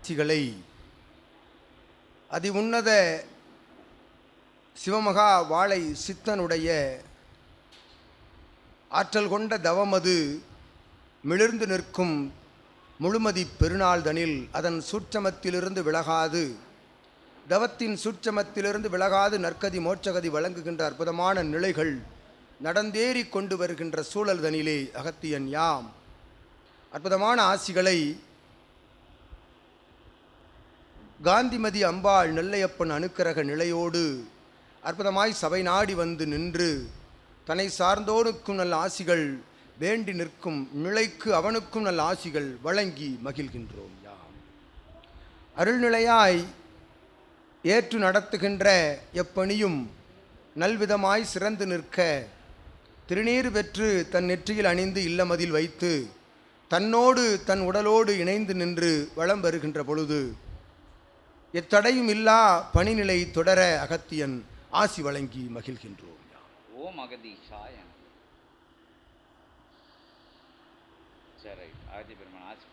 ஆட்சிகளை அதி உன்னத சிவமகா வாழை சித்தனுடைய ஆற்றல் கொண்ட தவமது மிளிர்ந்து நிற்கும் முழுமதி பெருநாள்தனில் அதன் சூட்சமத்திலிருந்து விலகாது. தவத்தின் சூட்சமத்திலிருந்து விலகாது நற்கதி மோட்சகதி வழங்குகின்ற அற்புதமான நிலைகள் நடந்தேறி கொண்டு வருகின்ற சூழல்தனிலே அகத்தியன் யாம். அற்புதமான ஆசிகளை காந்திமதி அம்பாள் நெல்லையப்பன் அணுக்கரக நிலையோடு அற்புதமாய் சபை நாடி வந்து நின்று தன்னை சார்ந்தோனுக்கும் நல்ல ஆசிகள் வேண்டி நிற்கும் நிலைக்கு அவனுக்கும் நல்ல ஆசிகள் வழங்கி மகிழ்கின்றோம் யாம். அருள்நிலையாய் ஏற்று நடத்துகின்ற எப்பணியும் நல்விதமாய் சிறந்து நிற்க திருநீர் பெற்று தன் நெற்றியில் அணிந்து இல்லமதில் வைத்து தன்னோடு தன் உடலோடு இணைந்து நின்று வலம் வருகின்ற பொழுது எத்தடையும் இல்லா பணிநிலை தொடர அகத்தியன் ஆசி வழங்கி மகிழ்கின்றோம். ஓம் அகதீஷாய சரி ரைட் ஆதி பெருமான் ஆசி